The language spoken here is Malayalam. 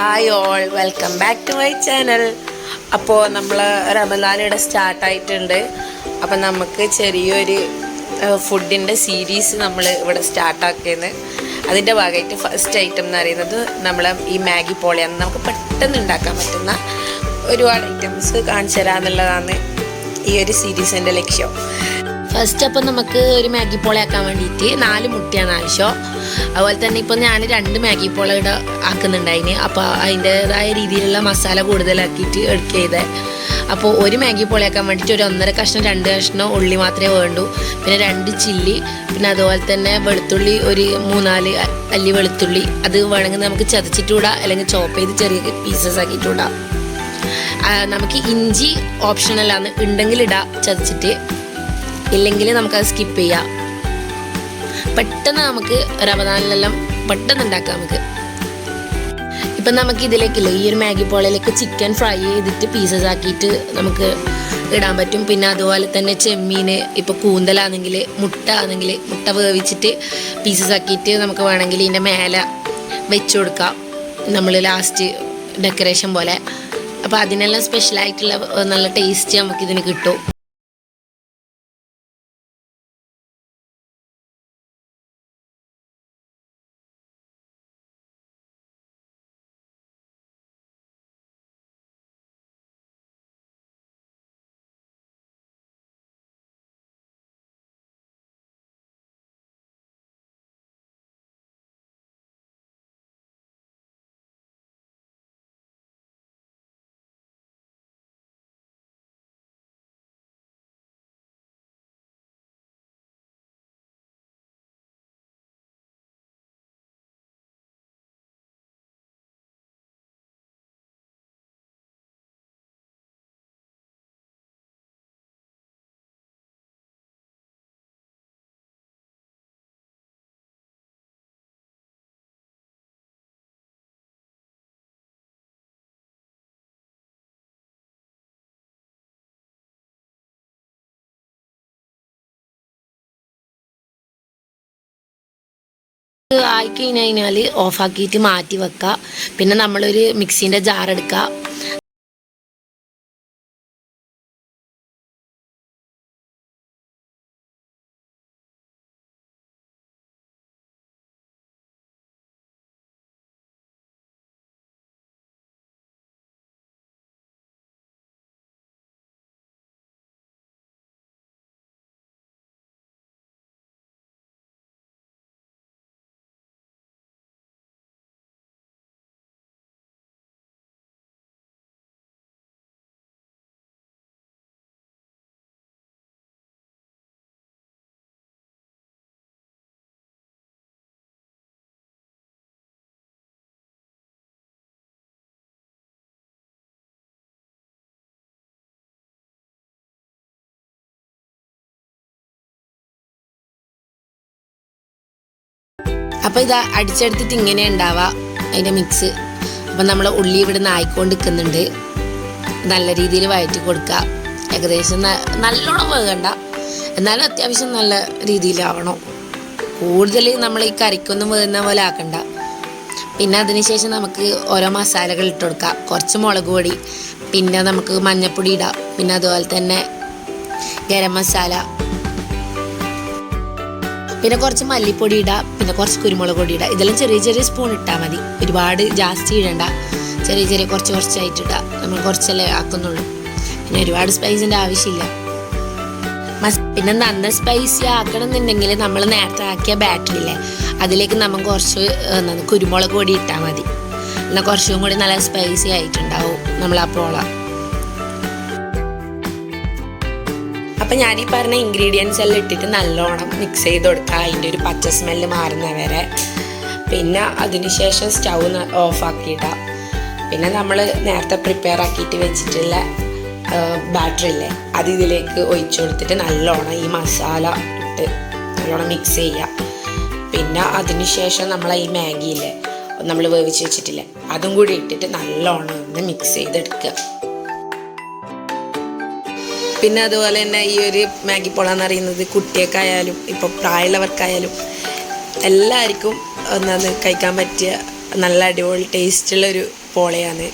Hi all welcome back to my channel അപ്പോൾ നമ്മൾ റമദാനിടെ സ്റ്റാർട്ടായിട്ടുണ്ട് അപ്പം നമുക്ക് ചെറിയൊരു ഫുഡിന്റെ സീരീസ് നമ്മൾ ഇവിടെ സ്റ്റാർട്ടാക്കിയത് അതിന്റെ ഭാഗമായിട്ട് ഫസ്റ്റ് ഐറ്റം എന്ന് പറയുന്നത് നമ്മൾ ഈ മാഗി പോളിയാണ്. നമുക്ക് പെട്ടെന്ന് ഉണ്ടാക്കാൻ പറ്റുന്ന ഒരുപാട് ഐറ്റംസ് കാണിച്ചു തരാമെന്നുള്ളതാണ് ഈ ഒരു സീരീസിന്റെ ലക്ഷ്യം. ഫസ്റ്റ് അപ്പം നമുക്ക് ഒരു മാഗി പോളയാക്കാൻ വേണ്ടിയിട്ട് നാല് മുട്ടയാണ് ആവശ്യം. അതുപോലെ തന്നെ ഇപ്പം ഞാൻ രണ്ട് മാഗി പോള ഇവിടെ ആക്കുന്നുണ്ടായിന്. അപ്പോൾ അതിന്റെതായ രീതിയിലുള്ള മസാല കൂടുതലാക്കിയിട്ട് എടുക്കുക ചെയ്തേ. അപ്പോൾ ഒരു മാഗി പോളയാക്കാൻ വേണ്ടിയിട്ട് ഒരു ഒന്നര കഷ്ണം രണ്ട് കഷ്ണം ഉള്ളി മാത്രമേ വേണ്ടൂ. പിന്നെ രണ്ട് ചില്ലി പിന്നെ അതുപോലെ തന്നെ വെളുത്തുള്ളി ഒരു മൂന്നാൽ അല്ലി വെളുത്തുള്ളി. അത് വേണമെങ്കിൽ നമുക്ക് ചതച്ചിട്ടൂടാ അല്ലെങ്കിൽ ചോപ്പ് ചെയ്ത് ചെറിയ പീസസ് ആക്കിയിട്ടൂടാ നമുക്ക് ഇഞ്ചി ഓപ്ഷണലാണ് ഉണ്ടെങ്കിൽ ഇടാം ചതച്ചിട്ട്. ഇല്ലെങ്കിൽ നമുക്കത് സ്കിപ്പ് ചെയ്യാം. പെട്ടെന്ന് നമുക്ക് റമദാനിലെല്ലാം പെട്ടെന്ന് ഉണ്ടാക്കാം നമുക്ക്. ഇപ്പം നമുക്ക് ഇതിലേക്കില്ലേ ഈ ഒരു മാഗി പോളയിലേക്ക് ചിക്കൻ ഫ്രൈ ചെയ്തിട്ട് പീസസ് ആക്കിയിട്ട് നമുക്ക് ഇടാൻ പറ്റും. പിന്നെ അതുപോലെ തന്നെ ചെമ്മീൻ ഇപ്പോൾ കൂന്തലാണെങ്കിൽ മുട്ട ആണെങ്കിൽ മുട്ട വേവിച്ചിട്ട് പീസസ് ആക്കിയിട്ട് നമുക്ക് വേണമെങ്കിൽ ഇതിന്റെ മേലെ വെച്ച് കൊടുക്കാം. നമ്മൾ ലാസ്റ്റ് ഡെക്കറേഷൻ പോലെ. അപ്പോൾ അതിനെല്ലാം സ്പെഷ്യലായിട്ടുള്ള നല്ല ടേസ്റ്റ് നമുക്കിതിന് കിട്ടും. ആയി കഴിഞ്ഞ് കഴിഞ്ഞാൽ ഓഫാക്കിയിട്ട് മാറ്റി വെക്കുക പിന്നെ നമ്മളൊരു മിക്സീന്റെ ജാർ എടുക്കുക അപ്പോൾ ഇത് അടിച്ചെടുത്തിട്ട് ഇങ്ങനെ ഉണ്ടാവുക അതിന്റെ മിക്സ് അപ്പം നമ്മൾ ഉള്ളി ഇവിടെ നായിക്കൊണ്ട് നിൽക്കുന്നുണ്ട് നല്ല രീതിയിൽ വയറ്റി കൊടുക്കുക ഏകദേശം നല്ലോണം വേകണ്ട എന്നാലും അത്യാവശ്യം നല്ല രീതിയിലാവണം. കൂടുതൽ നമ്മൾ ഈ കറിക്കൊന്നും വേകുന്ന പോലെ ആക്കണ്ട. പിന്നെ അതിനുശേഷം നമുക്ക് ഓരോ മസാലകൾ ഇട്ട് കൊടുക്കാം. കുറച്ച് മുളക് പൊടി പിന്നെ നമുക്ക് മഞ്ഞൾപ്പൊടി ഇടാം. പിന്നെ അതുപോലെ തന്നെ ഗരം മസാല പിന്നെ കുറച്ച് മല്ലിപ്പൊടി ഇടാം പിന്നെ കുറച്ച് കുരുമുളക് പൊടി ഇടാം. ഇതെല്ലാം ചെറിയ ചെറിയ സ്പൂൺ ഇട്ടാൽ മതി. ഒരുപാട് ജാസ്തി ഇടണ്ട. ചെറിയ ചെറിയ കുറച്ച് കുറച്ചായിട്ട് ഇടാം. നമ്മൾ കുറച്ചല്ലേ ആക്കുന്നുള്ളൂ. പിന്നെ ഒരുപാട് സ്പൈസിന്റെ ആവശ്യമില്ല. പിന്നെ നന്ന സ്പൈസി ആക്കണം എന്നുണ്ടെങ്കിൽ നമ്മൾ നേരത്തെ ആക്കിയ ബാറ്ററില്ലേ അതിലേക്ക് നമ്മൾ കുറച്ച് കുരുമുളക് പൊടി ഇട്ടാൽ മതി. എന്നാൽ കുറച്ചും കൂടി നല്ല സ്പൈസി ആയിട്ടുണ്ടാവും നമ്മൾ ആ അപ്പം ഞാൻ ഈ പറഞ്ഞ ഇൻഗ്രീഡിയൻസ് എല്ലാം ഇട്ടിട്ട് നല്ലോണം മിക്സ് ചെയ്ത് കൊടുക്കുക അതിന്റെ ഒരു പച്ച സ്മെല്ല് മാറുന്നവരെ പിന്നെ അതിനുശേഷം സ്റ്റൗ ഓഫ് ആക്കിയിട്ട പിന്നെ നമ്മൾ നേരത്തെ പ്രിപ്പയർ ആക്കിയിട്ട് വെച്ചിട്ടുള്ള ബാറ്ററി ഇല്ലേ അത് ഇതിലേക്ക് ഒഴിച്ചു കൊടുത്തിട്ട് നല്ലോണം ഈ മസാല ഇട്ട് നല്ലോണം മിക്സ് ചെയ്യുക പിന്നെ അതിനുശേഷം നമ്മൾ ഈ മാഗിയില്ലേ നമ്മൾ വേവിച്ച് വെച്ചിട്ടില്ലേ അതും കൂടി ഇട്ടിട്ട് നല്ലോണം ഒന്ന് മിക്സ് ചെയ്തെടുക്കുക. പിന്നെ അതുപോലെ തന്നെ ഈ ഒരു മാഗി പോള എന്ന് പറയുന്നത് കുട്ടിയൊക്കെയായാലും ഇപ്പോൾ പ്രായമുള്ളവർക്കായാലും എല്ലാവർക്കും ഒന്നാന്ന് കഴിക്കാൻ പറ്റിയ നല്ല അടിപൊളി ടേസ്റ്റുള്ള ഒരു പോളയാണ്.